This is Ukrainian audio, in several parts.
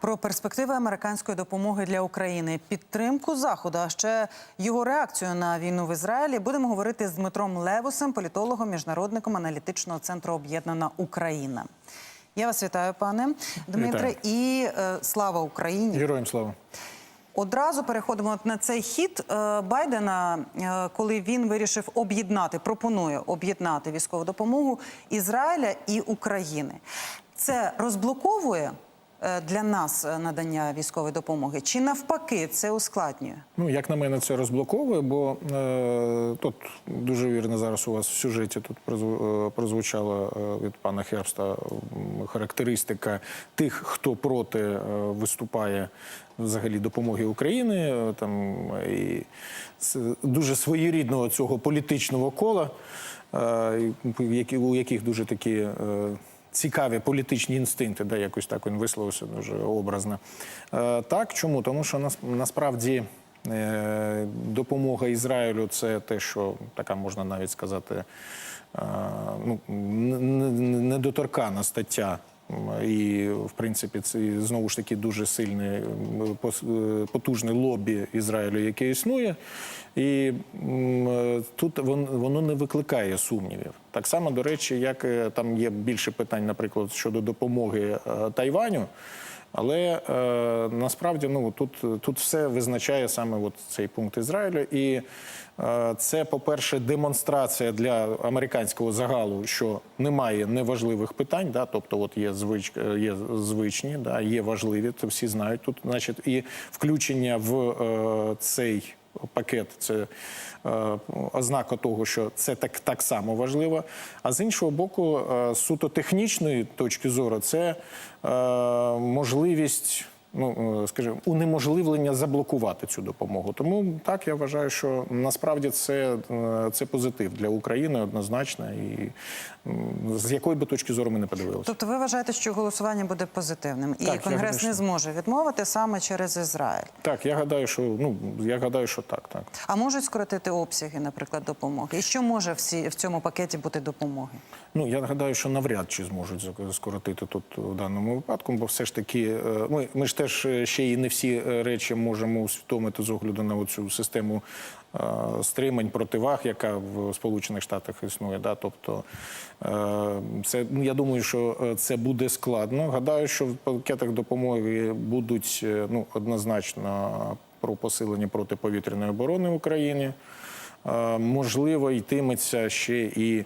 про перспективи американської допомоги для України, підтримку заходу, а ще його реакцію на війну в Ізраїлі. Будемо говорити з Дмитром Левусем, політологом, міжнародником аналітичного центру Об'єднана Україна. Я вас вітаю, пане Дмитре, і е, слава Україні. Героям слава. Одразу переходимо на цей хід е, Байдена, е, коли він вирішив об'єднати, пропонує об'єднати військову допомогу Ізраїля і України. Це розблоковує для нас е, надання військової допомоги, чи навпаки це ускладнює? Ну, як на мене, це розблоковує, бо е, тут дуже вірно зараз у вас в сюжеті тут е, прозвучала е, від пана Херста характеристика тих, хто проти е, виступає взагалі допомоги України. е, Там і дуже своєрідного цього політичного кола, е, у яких дуже такі. Цікаві політичні інстинкти, да, якось так він висловився дуже образно. Е, так, чому? Тому що нас, насправді е, допомога Ізраїлю це те, що така можна навіть сказати, е, ну, недоторкана стаття. І, в принципі, це знову ж таки дуже сильне е, потужне лобі Ізраїлю, яке існує. І е, тут воно не викликає сумнівів. Так само, до речі, як е, там є більше питань, наприклад, щодо допомоги Тайваню. Але е, насправді ну тут, тут все визначає саме от цей пункт Ізраїлю, і е, це, по-перше, демонстрація для американського загалу, що немає неважливих питань. Да, тобто, от є звич, є звичні, да, є важливі, то всі знають тут, значить, і включення в е, цей пакет це е, ознака того, що це так, так само важливо. А з іншого боку, е, суто технічної точки зору, це е, можливість. Ну, скажімо, унеможливлення заблокувати цю допомогу. Тому так я вважаю, що насправді це, це позитив для України однозначно, і з якої би точки зору ми не подивилися. Тобто, ви вважаєте, що голосування буде позитивним, і Так, Конгрес гадаю, не зможе відмовити саме через Ізраїль. Так, я гадаю, що ну я гадаю, що так, так. А можуть скоротити обсяги, наприклад, допомоги? І що може всі в цьому пакеті бути допомоги? Ну я гадаю, що навряд чи зможуть скоротити тут в даному випадку, бо все ж таки е, ми, ми ж теж е, ще і не всі е, речі можемо усвідомити з огляду на цю систему стримань противаг, яка в Сполучених Штатах існує. Да? Тобто е, це ну, я думаю, що е, це буде складно. Гадаю, що в пакетах допомоги будуть е, ну однозначно про посилення протиповітряної оборони в Україні. Е, Можливо, йтиметься ще і е,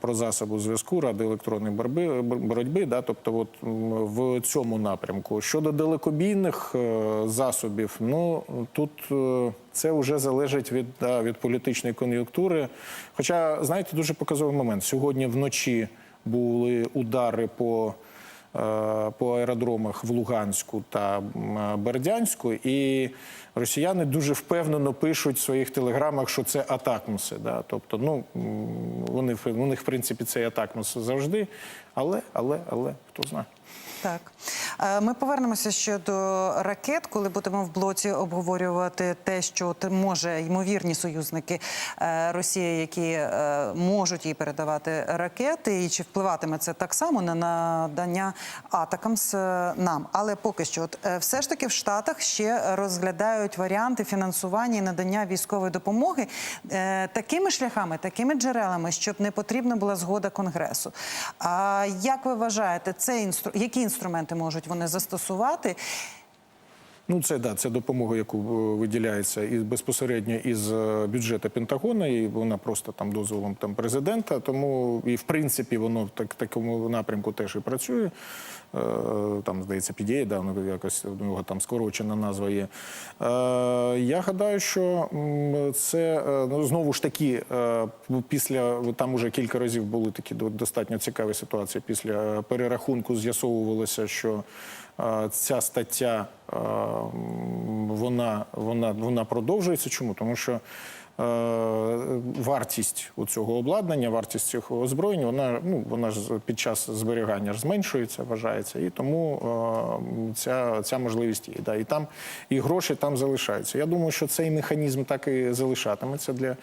про засоби зв'язку радіоелектронної боротьби, боротьби да, тобто от в цьому напрямку. Щодо далекобійних е, засобів, ну тут е, це вже залежить від, да, від політичної кон'юнктури. Хоча, знаєте, дуже показовий момент. Сьогодні вночі були удари по е, по аеродромах в Луганську та Бердянську, і росіяни дуже впевнено пишуть в своїх телеграмах, що це атакмуси. Да? Тобто, ну вони у них в принципі це атакмуси завжди, але, але, але хто знає. Так Е, ми повернемося ще до ракет, коли будемо в блоці обговорювати те, що може ймовірні союзники е, Росії, які е, можуть їй передавати ракети, і чи впливатиме це так само на надання атакамс е, нам. Але поки що, от все ж таки в Штатах ще розглядають варіанти фінансування і надання військової допомоги такими шляхами, такими джерелами, щоб не потрібна була згода Конгресу. А як ви вважаєте, це інстру... які інструменти можуть вони застосувати? Ну, це да, це допомога, яку е, виділяється і безпосередньо із е, бюджету Пентагона, і вона просто там дозволом там президента. Тому і в принципі воно в так такому напрямку теж і працює. Е, Там здається, PDA, да, якось у нього там скорочена назва є. Я гадаю, що це ну знову ж таки після там уже кілька разів були такі до- достатньо цікаві ситуації. Після перерахунку з'ясовувалося, що ця стаття вона, вона, вона продовжується. Чому? Тому що вартість у цього обладнання, вартість цих озброєнь, вона ну вона ж під час зберігання зменшується, вважається, і тому ця, ця можливість є. Да, і там і гроші там залишаються. Я думаю, що цей механізм так і залишатиметься для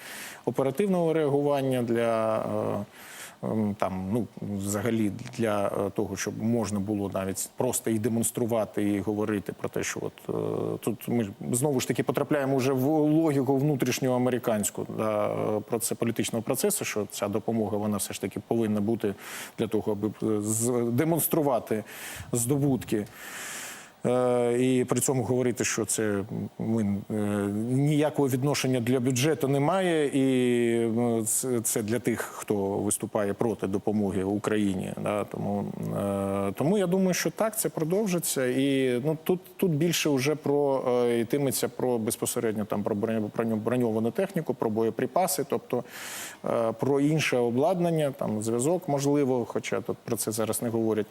оперативного реагування, для. Там, ну, взагалі для е, того, щоб можна було навіть просто і демонструвати, і говорити про те, що от е, тут ми знову ж таки потрапляємо вже в логіку внутрішнього американську да, е, про це політичного процесу, що ця допомога вона все ж таки повинна бути для того, аби демонструвати здобутки. Е, І при цьому говорити, що це ми, е, ніякого відношення для бюджету немає, і ну, це, для тих, хто виступає проти допомоги Україні. Да, тому, е, тому я думаю, що так це продовжиться. І ну тут, тут більше вже про йтиметься про безпосередньо там про броньовану техніку, про боєприпаси, тобто про інше обладнання, там зв'язок можливо, хоча тут про це зараз не говорять.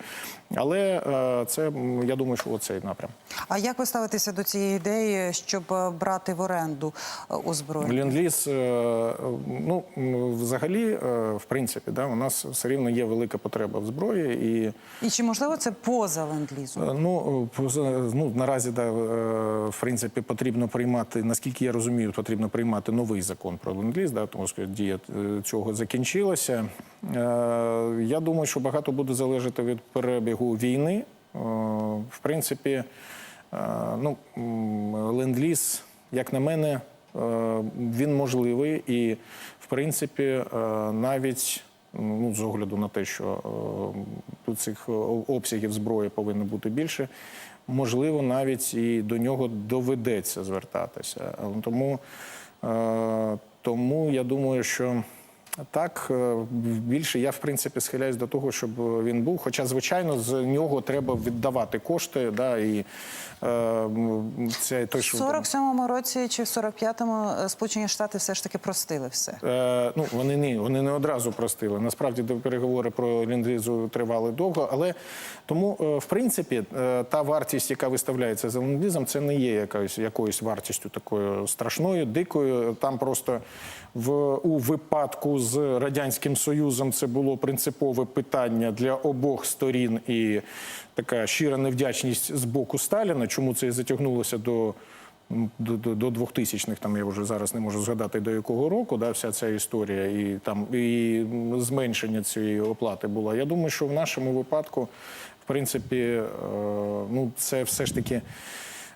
Але це я думаю, що оцей напрям. А як ви ставитеся до цієї ідеї, щоб е, брати в оренду е, озброєння? Ленд-ліз, е, ну взагалі, в принципі, да, у нас все рівно є велика потреба в зброї і. І чи можливо це поза ленд-лізом? Ну, поза- ну наразі да, в принципі потрібно приймати, наскільки я розумію, потрібно приймати новий закон про ленд-ліз, да, тому що дія цього закінчилася. Я думаю, що багато буде залежати від перебігу війни. Е, В принципі, е, ну, ленд-ліз, як на мене, е, він можливий і, в принципі, навіть ну, з огляду на те, що цих обсягів зброї повинно бути більше, можливо, навіть і до нього доведеться звертатися. Тому, тому я думаю, що. Так, е, більше я в принципі схиляюсь до того, щоб він був. Хоча, звичайно, з нього треба віддавати кошти. Да, і е, це той, В що 47-му році чи в 45-му е, Сполучені Штати все ж таки простили все. Е, ну, вони ні, вони не одразу простили. Насправді переговори про ліндлізу тривали довго. Але тому, е, в принципі, та вартість, яка виставляється за ліндлізом, це не є якоюсь, якоюсь вартістю такою страшною, дикою. Там просто в у випадку з радянським союзом це було принципове питання для обох сторін і така щира невдячність з боку Сталіна. Чому це і затягнулося до до, до, до 2000-х, там я вже зараз не можу згадати до якого року, да, вся ця історія і там і зменшення цієї оплати було. Я думаю, що в нашому випадку, в принципі, е, ну це все ж таки.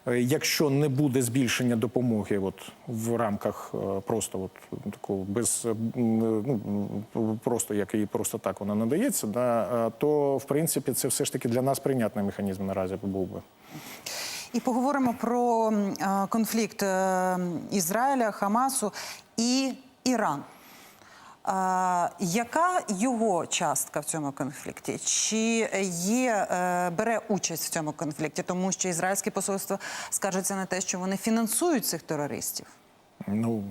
Е, Якщо не буде збільшення допомоги, от в рамках е, просто от такого без е, ну просто як і просто так вона надається, да, то в принципі це все ж таки для нас прийнятний механізм наразі був би. І поговоримо про конфлікт Ізраїля, Хамасу і Іран. А, яка його частка в цьому конфлікті? Чи є, е, бере участь в цьому конфлікті? Тому що ізраїльське посольство скаржиться на те, що вони фінансують цих терористів. Ну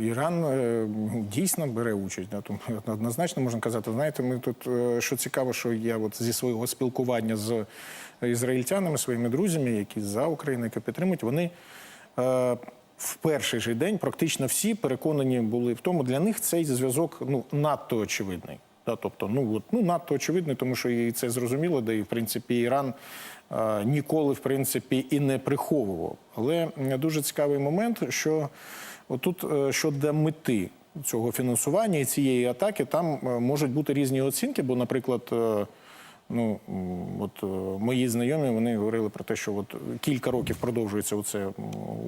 Іран е, дійсно бере участь. Да, тому однозначно можна казати. Знаєте, ми тут е, що цікаво, що я от зі свого спілкування з ізраїльтянами, своїми друзями, які за Україну, які підтримують, вони. В перший же день практично всі переконані були в тому, для них цей зв'язок ну надто очевидний. Да, тобто, ну от ну надто очевидний, тому що і це зрозуміло, де і в принципі Іран е, ніколи в принципі і не приховував. Але дуже цікавий момент, що отут е, щодо мети цього фінансування і цієї атаки, там е, можуть бути різні оцінки, бо, наприклад. е, Ну от е, мої знайомі вони говорили про те, що от кілька років продовжується оце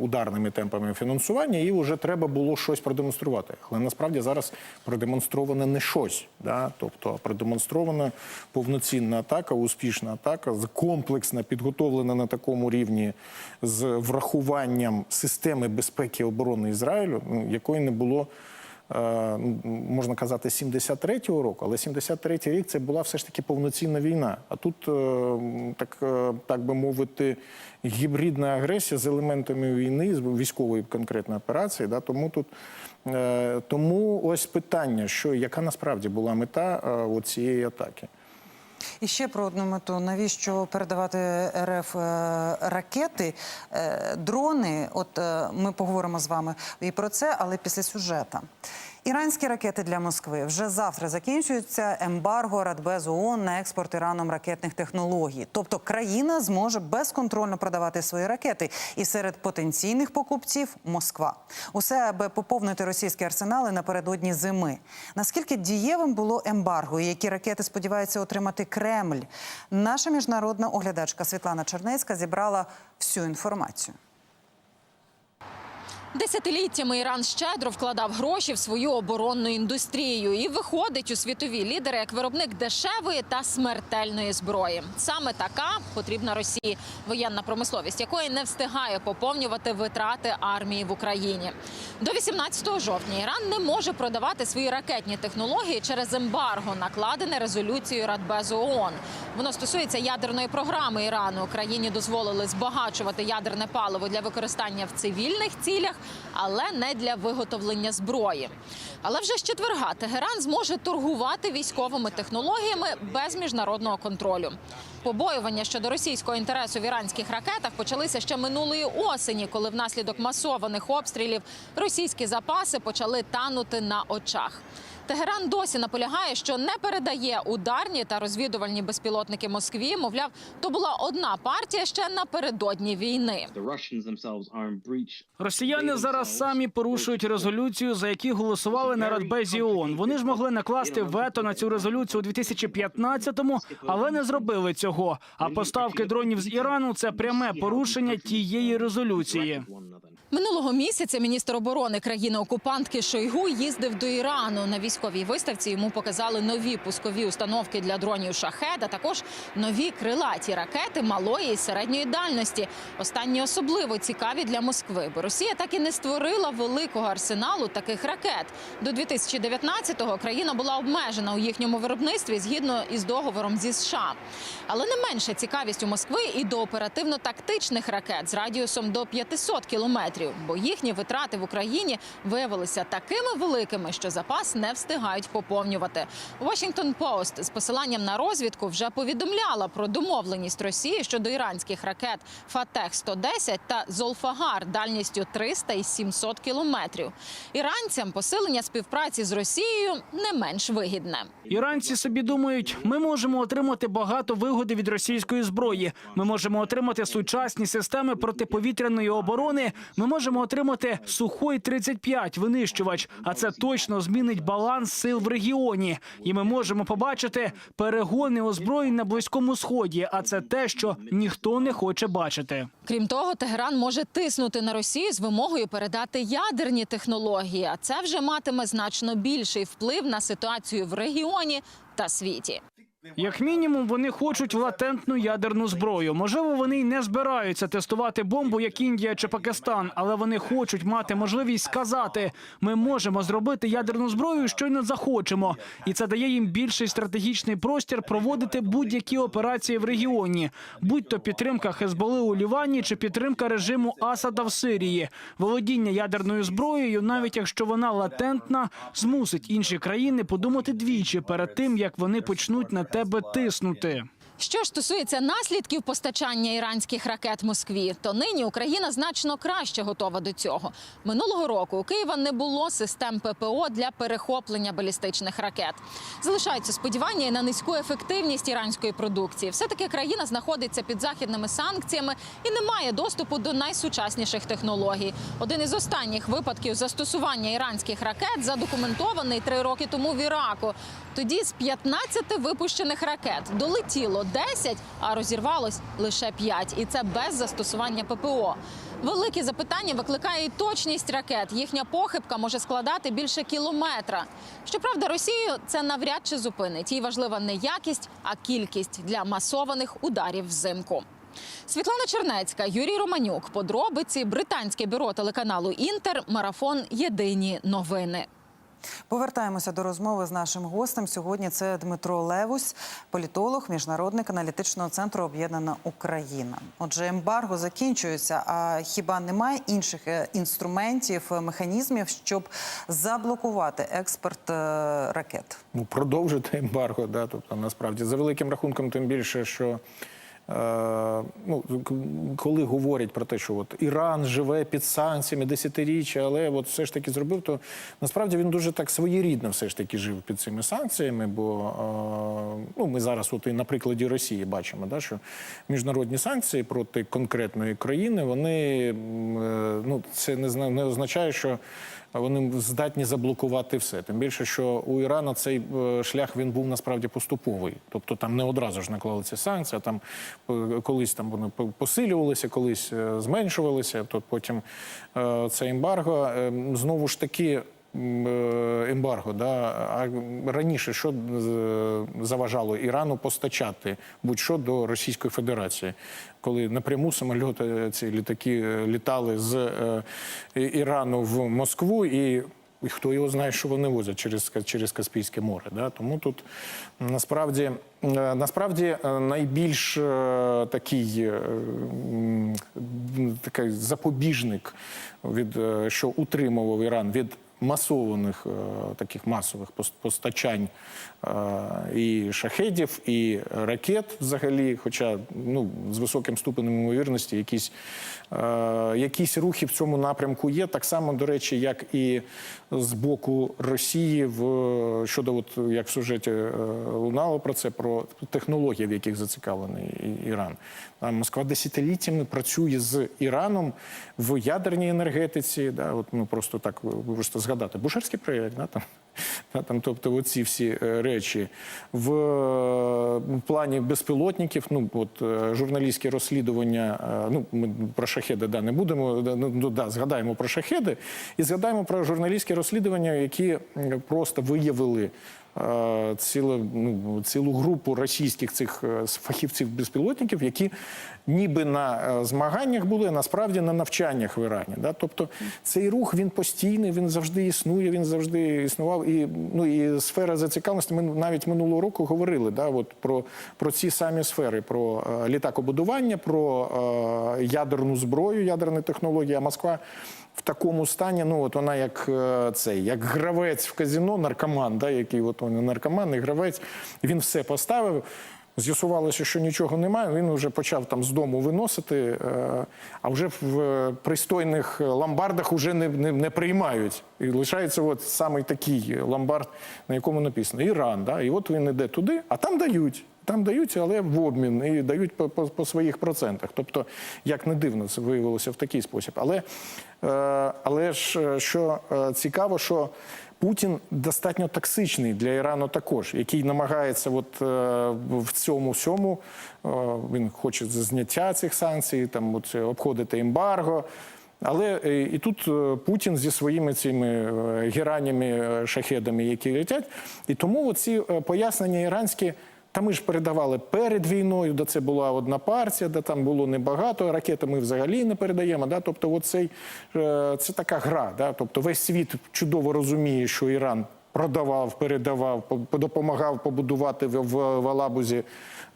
ударними темпами фінансування, і вже треба було щось продемонструвати. Але насправді зараз продемонстровано не щось, да? тобто продемонстрована повноцінна атака, успішна атака, комплексна, підготовлена на такому рівні з врахуванням системи безпеки і оборони Ізраїлю, ну, якої не було. Е, ну, можна казати, 73-го року, але 73-й рік це була все ж таки повноцінна війна. А тут, е, так, е, так би мовити, гібридна агресія з елементами війни, з військової конкретної операції. Да, тому тут тому ось питання, що яка насправді була мета цієї атаки. І ще про одну мету: навіщо передавати РФ е, ракети, е, дрони? От е, ми поговоримо з вами і про це, але після сюжета. Іранські ракети для Москви вже завтра закінчується ембарго Радбез ООН на експорт Іраном ракетних технологій. Тобто країна зможе безконтрольно продавати свої ракети. І серед потенційних покупців Москва. Усе аби поповнити російські арсенали напередодні зими. Наскільки дієвим було ембарго, і які ракети сподівається отримати Кремль? Наша міжнародна оглядачка Світлана Чернецька зібрала всю інформацію. Десятиліттями Іран щедро вкладав гроші в свою оборонну індустрію і виходить у світові лідери як виробник дешевої та смертельної зброї. Саме така потрібна Росії воєнна промисловість, якої не встигає поповнювати витрати армії в Україні. До 18 жовтня Іран не може продавати свої ракетні технології через ембарго, накладене резолюцією Радбезу ООН. Воно стосується ядерної програми Ірану. Країні дозволили збагачувати ядерне паливо для використання в цивільних цілях, але не для виготовлення зброї. Але вже з четверга Тегеран зможе торгувати військовими технологіями без міжнародного контролю. Побоювання щодо російського інтересу в іранських ракетах почалися ще минулої осені, коли внаслідок масованих обстрілів російські запаси почали танути на очах. Тегеран досі наполягає, що не передає ударні та розвідувальні безпілотники Москві. Мовляв, то була одна партія ще напередодні війни. Росіяни зараз самі порушують резолюцію, за які голосували на Радбезі ООН. Вони ж могли накласти вето на цю резолюцію у 2015-му, але не зробили цього. А поставки дронів з Ірану це пряме порушення тієї резолюції. Минулого місяця міністр оборони країни-окупантки Шойгу їздив до Ірану. На військовій виставці йому показали нові пускові установки для дронів «Шахед», а також нові крилаті ракети малої і середньої дальності. Останні особливо цікаві для Москви, бо Росія так і не створила великого арсеналу таких ракет. До 2019-го країна була обмежена у їхньому виробництві згідно із договором зі США. Але не менша цікавість у Москви і до оперативно-тактичних ракет з радіусом до 500 кілометрів, бо їхні витрати в Україні виявилися такими великими, що запас не встигають поповнювати. Washington Post з посиланням на розвідку вже повідомляла про домовленість Росії щодо іранських ракет Фатех 110 та Золфагар дальністю 300 і 700 кілометрів. Іранцям посилення співпраці з Росією не менш вигідне. Іранці собі думають, ми можемо отримати багато вигоди від російської зброї. Ми можемо отримати сучасні системи протиповітряної оборони. Ми можемо отримати сухой 35 винищувач. А це точно змінить баланс сил в регіоні. І ми можемо побачити перегони озброєнь на близькому сході. А це те, що ніхто не хоче бачити. Крім того, Тегеран може тиснути на Росію з вимогою передати ядерні технології. А це вже матиме значно більший вплив на ситуацію в регіоні та світі. Як мінімум, вони хочуть латентну ядерну зброю. Можливо, вони й не збираються тестувати бомбу, як Індія чи Пакистан, але вони хочуть мати можливість сказати: ми можемо зробити ядерну зброю, щойно захочемо, і це дає їм більший стратегічний простір проводити будь-які операції в регіоні, будь то підтримка Хезболи у Лівані чи підтримка режиму Асада в Сирії. Володіння ядерною зброєю, навіть якщо вона латентна, змусить інші країни подумати двічі перед тим, як вони почнуть на тебе тиснути. Що ж стосується наслідків постачання іранських ракет Москві, то нині Україна значно краще готова до цього. Минулого року у Києва не було систем ППО для перехоплення балістичних ракет. Залишаються сподівання і на низьку ефективність іранської продукції. Все таки країна знаходиться під західними санкціями і не має доступу до найсучасніших технологій. Один із останніх випадків застосування іранських ракет задокументований три роки тому в Іраку. Тоді з 15 випущених ракет долетіло 10, а розірвалось лише 5. І це без застосування ППО. Великі запитання викликає і точність ракет. Їхня похибка може складати більше кілометра. Щоправда, Росію це навряд чи зупинить. Їй важлива не якість, а кількість для масованих ударів взимку. Світлана Чернецька, Юрій Романюк. Подробиці британське бюро телеканалу Інтер. Марафон Єдині новини. Повертаємося до розмови з нашим гостем. Сьогодні це Дмитро Левусь, політолог, міжнародник аналітичного центру Об'єднана Україна. Отже, ембарго закінчується. А хіба немає інших е, інструментів, е, механізмів, щоб заблокувати експорт е, ракет? ну, продовжити ембарго. Да, тобто, насправді, за великим рахунком, тим більше, що ну, коли говорять про те, що от Іран живе під санкціями десятиріччя, але от все ж таки зробив, то насправді він дуже так своєрідно все ж таки жив під цими санкціями. Бо е, ну, ми зараз, от і на прикладі Росії, бачимо, да, що міжнародні санкції проти конкретної країни, вони е, ну, це не, не означає, що вони здатні заблокувати все. Тим більше, що у Ірана цей е, шлях він був насправді поступовий. Тобто там не одразу ж наклали ці санкції, а там е, колись там вони по- посилювалися, колись зменшувалися. То потім це ембарго знову ж таки. Е, Ембарго, да а раніше що е, заважало Ірану постачати будь-що до Російської Федерації, коли напряму самольоти ці літаки е, літали з е, Ірану в Москву і. І хто його знає, що вони возять через, через Каспійське море. Да? Тому тут насправді, е, насправді е, найбільш е, такий, е, такий запобіжник, від, е, що утримував Іран від масованих е, таких масових постачань е, і шахедів, і ракет взагалі, хоча ну, з високим ступенем ймовірності якісь, е, якісь рухи в цьому напрямку є. Так само, до речі, як і з боку Росії, в, щодо, от, як в сюжеті лунало про це, про технології, в яких зацікавлений Іран. А Москва десятиліттями працює з Іраном в ядерній енергетиці. Да, от, ну, просто так просто згадати. Бушерський проєкт, да, там, да, там, тобто оці всі е, речі. В в плані безпілотників, ну, от, е, журналістські розслідування, е, ну, ми про шахеди да, не будемо, ну, ну, да, згадаємо про шахеди і згадаємо про журналістські розслідування, які просто виявили е, цілу, ну, цілу групу російських цих е, фахівців безпілотників, які ніби на е, змаганнях були, а насправді на навчаннях в Ірані. Да? Тобто цей рух він постійний, він завжди існує, він завжди існував. І, ну, і сфера зацікавленості, ми навіть минулого року говорили да, от про, про ці самі сфери: про е, літакобудування, про е, ядерну зброю, ядерні технології. А Москва в такому стані, ну от вона як е, цей, як гравець в казіно, наркоман, да, який от він наркоман і гравець, він все поставив. З'ясувалося, що нічого немає. Він вже почав там з дому виносити, е, а вже в пристойних ломбардах вже не, не, не приймають. І лишається от саме такий ломбард, на якому написано Іран. Да? І от він іде туди, а там дають. Там дають, але в обмін і дають по, по, по своїх процентах. Тобто, як не дивно, це виявилося в такий спосіб. Але, е, але ж е, що е, цікаво, що Путін достатньо токсичний для Ірану також, який намагається от, в цьому всьому, він хоче зняття цих санкцій, там от, обходити ембарго. Але і тут Путін зі своїми цими геранями, шахедами, які летять, і тому ці пояснення іранські. Та ми ж передавали перед війною, де це була одна партія, де там було небагато. Ракети ми взагалі не передаємо. Да? Тобто, оцей, е, це така гра. Да? Тобто весь світ чудово розуміє, що Іран продавав, передавав, допомагав побудувати в, Алабузі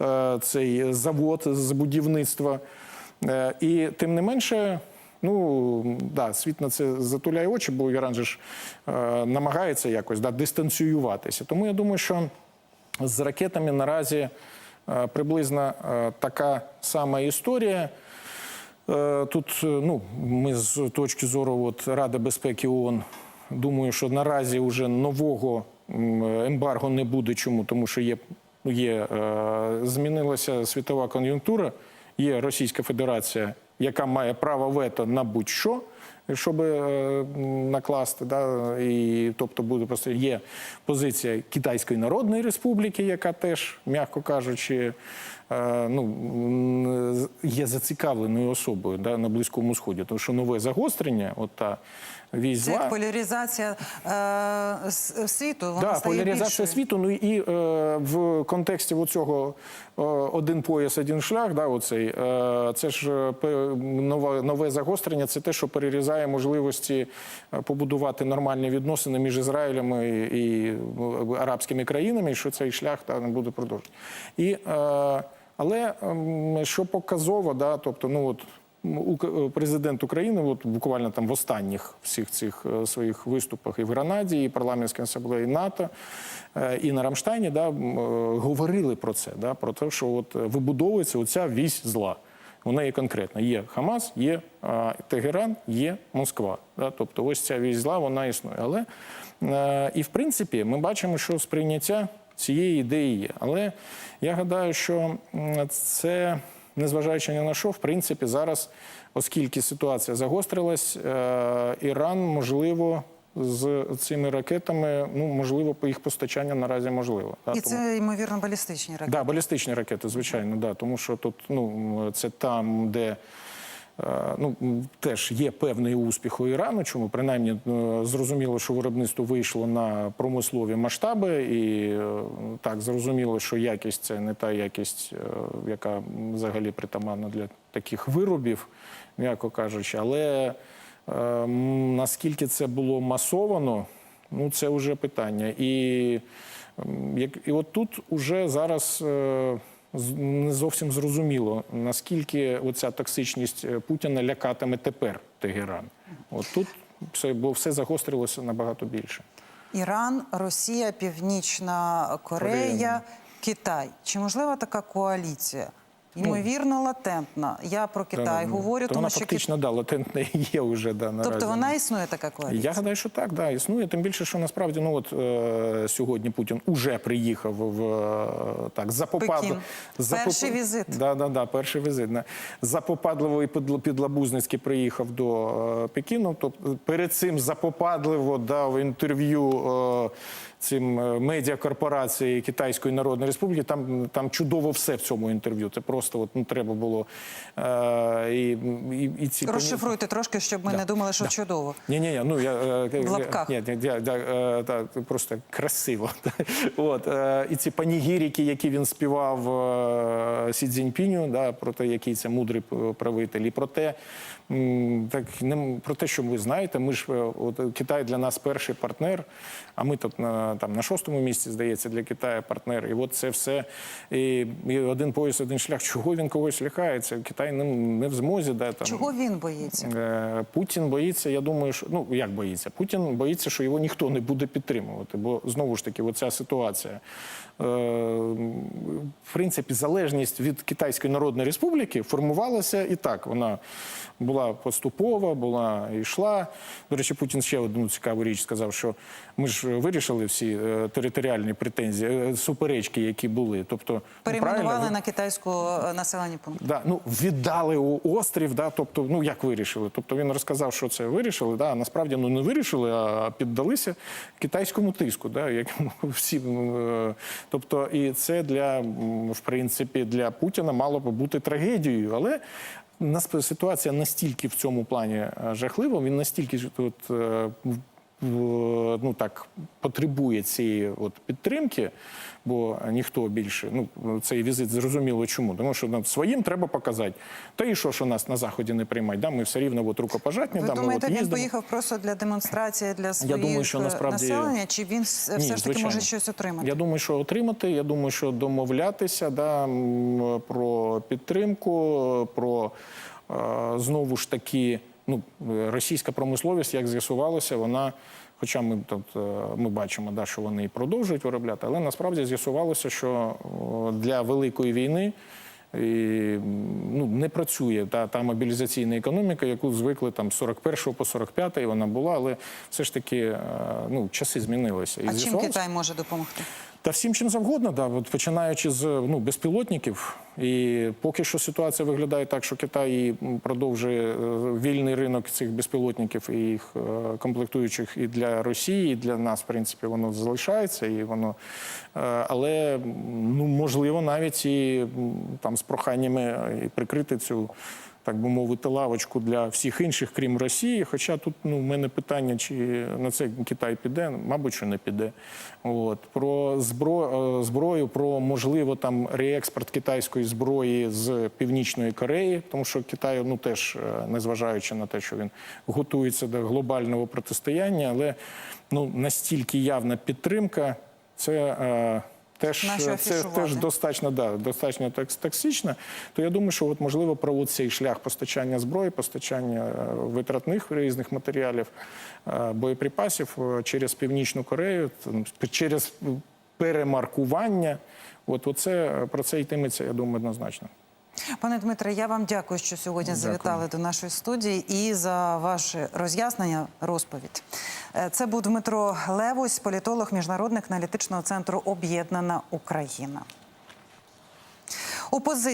е, цей завод з будівництва. Е, і тим не менше. Ну да, світ на це затуляє очі, бо Іран же ж е, намагається якось да, дистанціюватися. Тому я думаю, що з ракетами наразі е, приблизно е, така сама історія. Е, Тут ну, ми з точки зору от, Ради безпеки ООН думаю, що наразі вже нового ембарго не буде. Чому? Тому що є, є змінилася світова кон'юнктура, є Російська Федерація, яка має право вето на будь-що. Щоб е, накласти, да, і тобто буде просто є позиція Китайської Народної Республіки, яка теж, м'яко кажучи, е, ну є зацікавленою особою да, на Близькому Сході, тому що нове загострення, от та вісь Це як поляризація е, світу. Вона Да, стає поляризація більшою. світу. Ну і е, в контексті цього е, один пояс, один шлях. Да, оцей, е, це ж нове, нове загострення. Це те, що перерізає можливості е, побудувати нормальні відносини між Ізраїлем і, е, арабськими країнами, що цей шлях не буде продовжений. І, е, але ем, що показово, да, тобто, ну от президент України, от буквально там в останніх всіх цих е, своїх виступах і в Гранаді, і парламентській асамблеї НАТО, е, і на Рамштайні, да, е, говорили про це, да, про те, що от вибудовується оця вісь зла. Вона є конкретна. Є Хамас, є а, Тегеран, є Москва. Да? Тобто ось ця вісь зла, вона існує. Але е, і в принципі ми бачимо, що сприйняття цієї ідеї є. Але я гадаю, що це, незважаючи ні на що, в принципі, зараз, оскільки ситуація загострилась, е, Іран можливо. З цими ракетами, ну можливо, по їх постачання наразі можливо. Да, І тому- це, ймовірно, балістичні ракети. Да, балістичні ракети, звичайно, да, тому що тут ну це там, де. е, Ну, теж є певний успіх у Ірану. Чому принаймні е, зрозуміло, що виробництво вийшло на промислові масштаби, і е, так зрозуміло, що якість це не та якість, яка взагалі притаманна для таких виробів, м'яко кажучи. Але наскільки це було масовано, ну це вже питання. І Як і от тут уже зараз е, не зовсім зрозуміло, наскільки оця токсичність е, Путіна лякатиме тепер Тегеран. От тут все, бо все загострилося набагато більше. Іран, Росія, Північна Корея, Корея. Китай. Чи можлива така коаліція? Ймовірно, латентна. Я про Китай Та, говорю, то тому вона що Кит- фактично да, латентна є вже да, наразі. тобто вона існує така коаліція. Я гадаю, що так, да, існує. Тим більше, що насправді ну от е, сьогодні Путін уже приїхав в е, так запопад... Перший візит. Да, да, да, перший візит. Да. Запопадливо і підл- підлабузницьки приїхав до е, Пекіну. Тобто перед цим запопадливо дав інтерв'ю е, цим е, медіакорпорації Китайської Народної Республіки. Там, там чудово все в цьому інтерв'ю. Це просто от, ну, треба було е, і, і, і ці Розшифруйте трошки, щоб ми Да. не думали, що Да. чудово. ні, ні, ні, ну я е, В лапках. Ні, ні, я, я, е, так, просто красиво. От е, і ці панігірики, які він співав е, Сі Цзіньпіню, да, про те, який це мудрий правитель, і про те, так не про те, що ви знаєте, ми ж е, от Китай для нас перший партнер. А ми тут на там на шостому місці, здається, для Китаю партнер. І от це все і, і один пояс, один шлях. Чого він когось лякається? Китай не, не в змозі, да там Чого він боїться? Е, Путін боїться, я думаю, що ну як боїться? Путін боїться, що його ніхто не буде підтримувати. Бо знову ж таки, оця ситуація. Е, в принципі, залежність від Китайської Народної Республіки формувалася і так. Вона була поступова, була і йшла. До речі, Путін ще одну цікаву річ сказав, що ми ж вирішили всі е, територіальні претензії, е, суперечки, які були. Тобто, ну, Перейменували правильно, на китайську е, населені пункти. Да, ну віддали у острів, да, тобто, ну як вирішили. Тобто він розказав, що це вирішили. Да, а насправді ну не вирішили, а піддалися китайському тиску, да, як всі. Тобто, і це для в принципі для Путіна мало би бути трагедією, але. Нас ситуація настільки в цьому плані жахлива, він настільки тут ну так потребує цієї от підтримки, бо ніхто більше ну цей візит зрозуміло чому. Тому що нам своїм треба показати. Та і що, що нас на заході не приймають? Да, ми все рівно от рукопожатні. Ви да, ми от він їздимо. поїхав просто для демонстрації для своїх думаю, що е, насправді- населення, чи він с- Ні, все ж таки звичайно. може щось отримати? Я думаю, що отримати. Я думаю, що домовлятися да, про підтримку, про е, знову ж таки, ну, російська промисловість, як з'ясувалося, вона. Хоча ми тут е, ми бачимо, да, що вони і продовжують виробляти, але насправді з'ясувалося, що для великої війни і, ну, не працює та, та мобілізаційна економіка, яку звикли там з 41 по 45 вона була, але все ж таки е, ну, часи змінилися. І А чим Китай може допомогти? Та всім чим завгодно, да, от починаючи з ну, безпілотників. І поки що ситуація виглядає так, що Китай продовжує е, вільний ринок цих безпілотників і їх е, комплектуючих і для Росії, і для нас, в принципі, воно залишається. І воно, е, але ну, можливо навіть і там з проханнями і прикрити цю так би мовити, лавочку для всіх інших, крім Росії. Хоча тут ну, в мене питання, чи на це Китай піде, мабуть, що не піде. От. Про збро... е, зброю, про можливо там реекспорт китайської зброї з Північної Кореї, тому що Китай, ну теж е, незважаючи на те, що він готується до глобального протистояння, але ну, настільки явна підтримка, це. Теж це теж достатньо да, достатньо токсично. То я думаю, що от можливо про цей шлях постачання зброї, постачання е, витратних різних матеріалів, е, боєприпасів е, через Північну Корею, через перемаркування. От оце про це йтиметься, я думаю, однозначно. Пане Дмитре, я вам дякую, що сьогодні Дякую. завітали до нашої студії і за ваше роз'яснення, розповідь. Е, Це був Дмитро Левось, політолог міжнародних аналітичного центру Об'єднана Україна. Опози...